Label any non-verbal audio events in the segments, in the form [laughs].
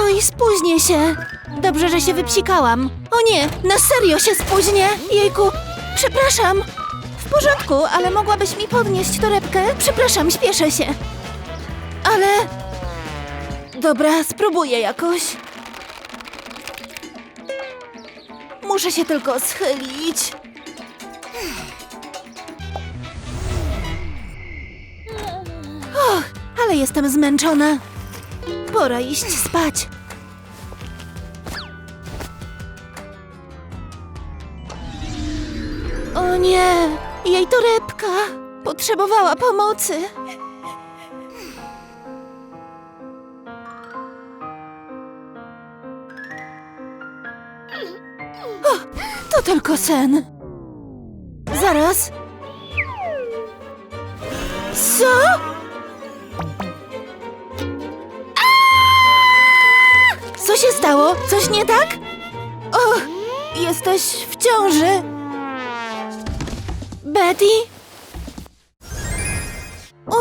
Oj, spóźnię się. Dobrze, że się wypsikałam. O nie, na serio się spóźnię. Jejku, przepraszam. W porządku, ale mogłabyś mi podnieść torebkę? Przepraszam, śpieszę się. Ale... Dobra, spróbuję jakoś. Muszę się tylko schylić. Ale jestem zmęczona. Pora iść spać. O nie, jej torebka potrzebowała pomocy. O, to tylko sen. Zaraz. Co? Stało? Coś nie tak? O, jesteś w ciąży. Betty?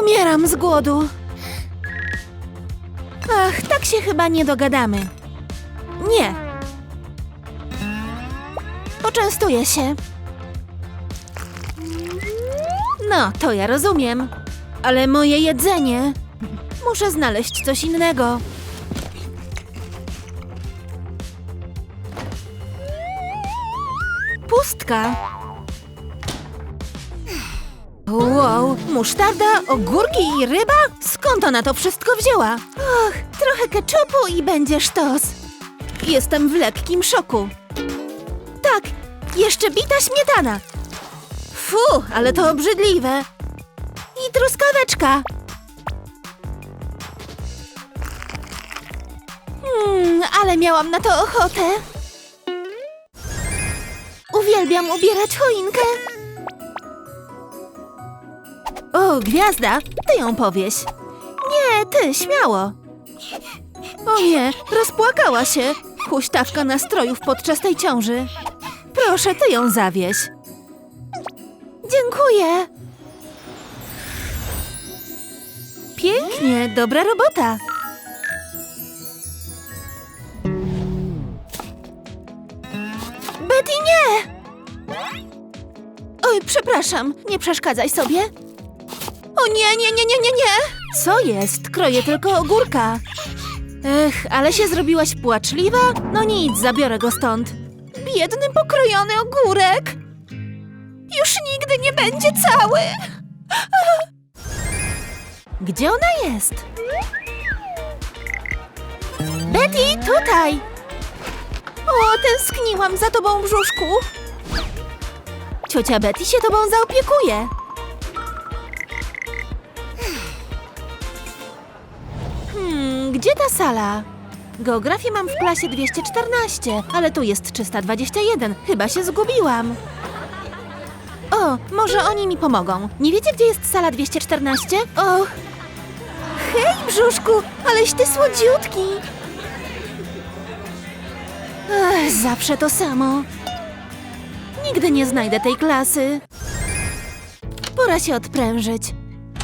Umieram z głodu. Ach, tak się chyba nie dogadamy. Nie. Poczęstuję się. No, to ja rozumiem. Ale moje jedzenie. Muszę znaleźć coś innego. Wow, musztarda, ogórki i ryba? Skąd ona to wszystko wzięła? Och, trochę keczupu i będzie sztos. Jestem w lekkim szoku. Tak, jeszcze bita śmietana. Fu, ale to obrzydliwe. I truskaweczka. Hmm, ale miałam na to ochotę. Uwielbiam ubierać choinkę. O, gwiazda, ty ją powieś. Nie, ty, śmiało. O nie, rozpłakała się. Huśtawka nastrojów podczas tej ciąży. Proszę, ty ją zawieź. Dziękuję. Pięknie, dobra robota. Oj, przepraszam, nie przeszkadzaj sobie. O nie, nie, nie, nie, nie, nie! Co jest? Kroję tylko ogórka. Ech, ale się zrobiłaś płaczliwa? No nic, zabiorę go stąd. Biedny pokrojony ogórek! Już nigdy nie będzie cały! Gdzie ona jest? Betty, tutaj! O, tęskniłam za tobą, brzuszku. Ciocia Betty się tobą zaopiekuje. Hmm, gdzie ta sala? Geografię mam w klasie 214, ale tu jest 321. Chyba się zgubiłam. O, może oni mi pomogą. Nie wiecie, gdzie jest sala 214? O! Hej, brzuszku, aleś ty słodziutki! Ech, zawsze to samo. Nigdy nie znajdę tej klasy. Pora się odprężyć.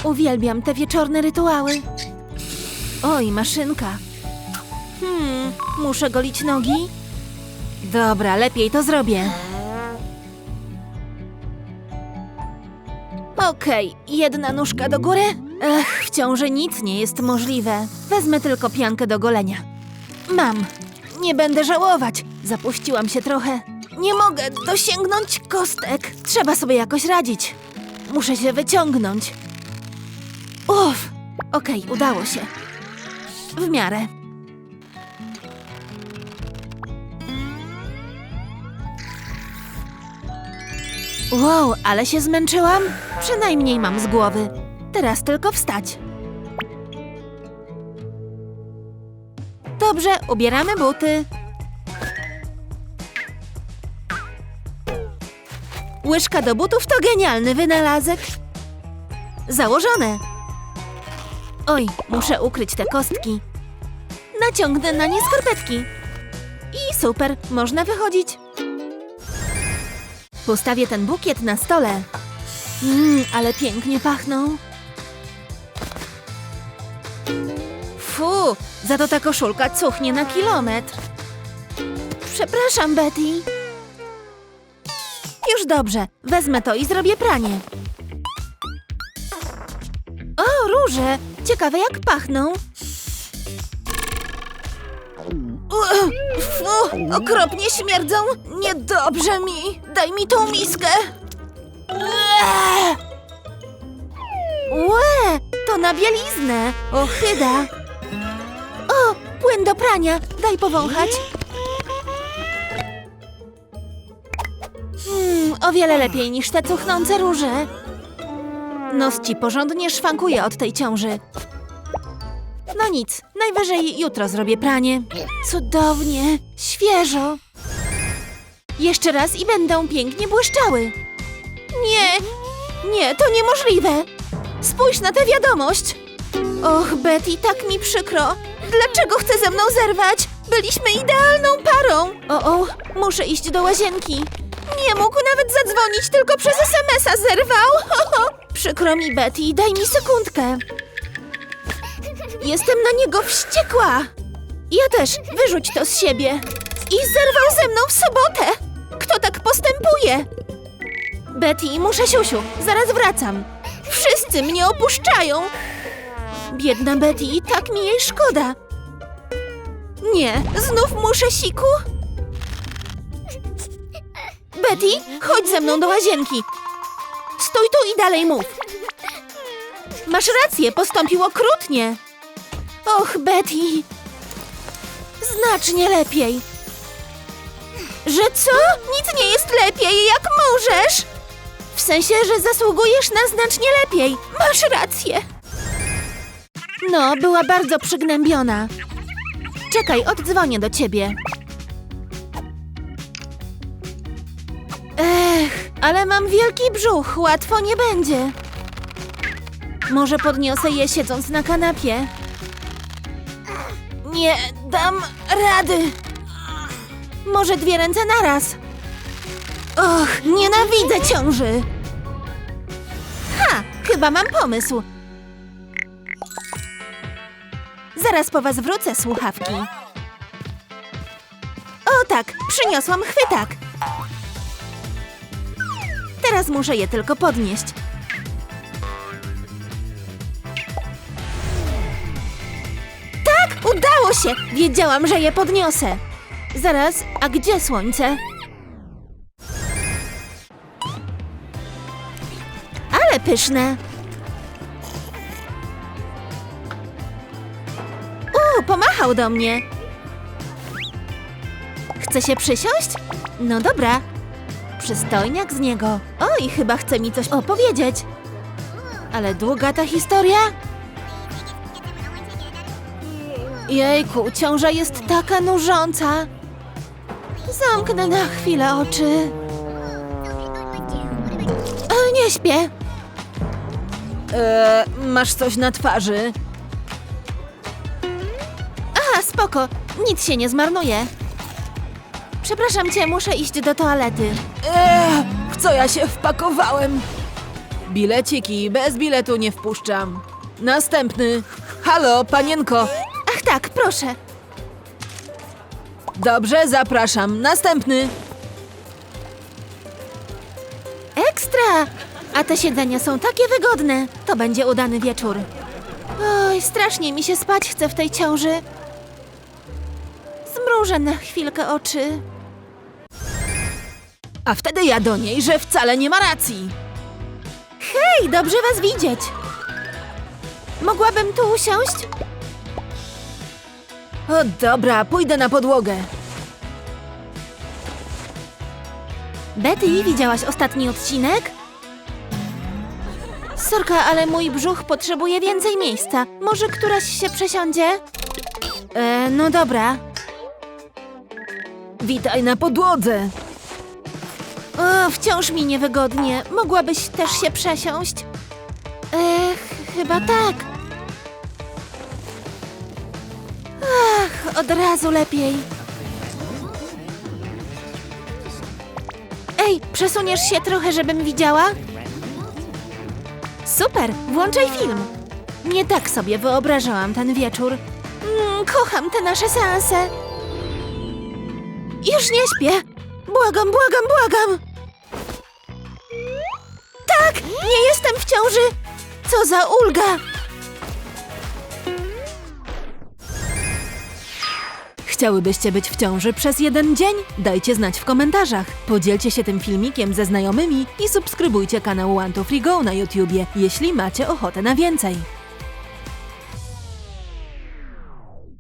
Uwielbiam te wieczorne rytuały. Oj, maszynka. Hmm, muszę golić nogi? Dobra, lepiej to zrobię. Okej, jedna nóżka do góry. Ech, w ciąży nic nie jest możliwe. Wezmę tylko piankę do golenia. Mam. Nie będę żałować. Zapuściłam się trochę. Nie mogę dosięgnąć kostek. Trzeba sobie jakoś radzić. Muszę się wyciągnąć. Uff. Okej, udało się. W miarę. Wow, ale się zmęczyłam. Przynajmniej mam z głowy. Teraz tylko wstać. Dobrze, ubieramy buty. Łyżka do butów to genialny wynalazek. Założone. Oj, muszę ukryć te kostki. Naciągnę na nie skarpetki. I super, można wychodzić. Postawię ten bukiet na stole. Mmm, ale pięknie pachną. Fu, za to ta koszulka cuchnie na kilometr. Przepraszam, Betty. Już dobrze, wezmę to i zrobię pranie. O, róże! Ciekawe jak pachną. Fu, okropnie śmierdzą. Niedobrze mi. Daj mi tą miskę. Łe, to na bieliznę. Ochyda. O, płyn do prania. Daj powąchać. O wiele lepiej niż te cuchnące róże. Nos ci porządnie szwankuje od tej ciąży. No nic, najwyżej jutro zrobię pranie. Cudownie, świeżo. Jeszcze raz i będą pięknie błyszczały. Nie, nie, to niemożliwe. Spójrz na tę wiadomość. Och, Betty, tak mi przykro. Dlaczego chce ze mną zerwać? Byliśmy idealną parą. O, o, muszę iść do łazienki. Nie mógł nawet zadzwonić, tylko przez SMS-a zerwał. [laughs] Przykro mi, Betty, daj mi sekundkę. Jestem na niego wściekła. Ja też, wyrzuć to z siebie. I zerwał ze mną w sobotę. Kto tak postępuje? Betty, muszę siusiu, zaraz wracam. Wszyscy mnie opuszczają. Biedna Betty, tak mi jej szkoda. Nie, znów muszę siku? Betty, chodź ze mną do łazienki. Stój tu i dalej mów. Masz rację, postąpił okrutnie. Och, Betty. Znacznie lepiej. Że co? Nic nie jest lepiej, jak możesz. W sensie, że zasługujesz na znacznie lepiej. Masz rację. No, była bardzo przygnębiona. Czekaj, oddzwonię do ciebie. Ale mam wielki brzuch, łatwo nie będzie. Może podniosę je siedząc na kanapie. Nie dam rady. Może dwie ręce naraz. Och, nienawidzę ciąży. Ha, chyba mam pomysł. Zaraz po was wrócę, słuchawki. O tak, przyniosłam chwytak. Teraz muszę je tylko podnieść. Tak, udało się! Wiedziałam, że je podniosę. Zaraz, a gdzie słońce? Ale pyszne. U, pomachał do mnie. Chce się przysiąść? No dobra. Przystojniak z niego. Oj, chyba chce mi coś opowiedzieć. Ale długa ta historia? Jejku, ciąża jest taka nużąca. Zamknę na chwilę oczy. E, nie śpię. E, masz coś na twarzy? Aha, spoko. Nic się nie zmarnuje. Przepraszam cię, muszę iść do toalety. Eee, w co ja się wpakowałem? Bileciki, bez biletu nie wpuszczam. Następny. Halo, panienko. Ach tak, proszę. Dobrze, zapraszam. Następny. Ekstra! A te siedzenia są takie wygodne. To będzie udany wieczór. Oj, strasznie mi się spać chce w tej ciąży. Zmrużę na chwilkę oczy. A wtedy ja do niej, że wcale nie ma racji. Hej, dobrze was widzieć. Mogłabym tu usiąść? O dobra, pójdę na podłogę. Betty, widziałaś ostatni odcinek? Sorka, ale mój brzuch potrzebuje więcej miejsca. Może któraś się przesiądzie? E, no dobra. Witaj na podłodze. O, wciąż mi niewygodnie. Mogłabyś też się przesiąść? Ech, chyba tak. Ach, od razu lepiej. Ej, przesuniesz się trochę, żebym widziała? Super, włączaj film. Nie tak sobie wyobrażałam ten wieczór. Kocham te nasze seanse. Już nie śpię. Błagam, błagam, błagam. Nie jestem w ciąży. Co za ulga. Chciałybyście być w ciąży przez jeden dzień? Dajcie znać w komentarzach. Podzielcie się tym filmikiem ze znajomymi i subskrybujcie kanał One to Free Go na YouTubie, jeśli macie ochotę na więcej.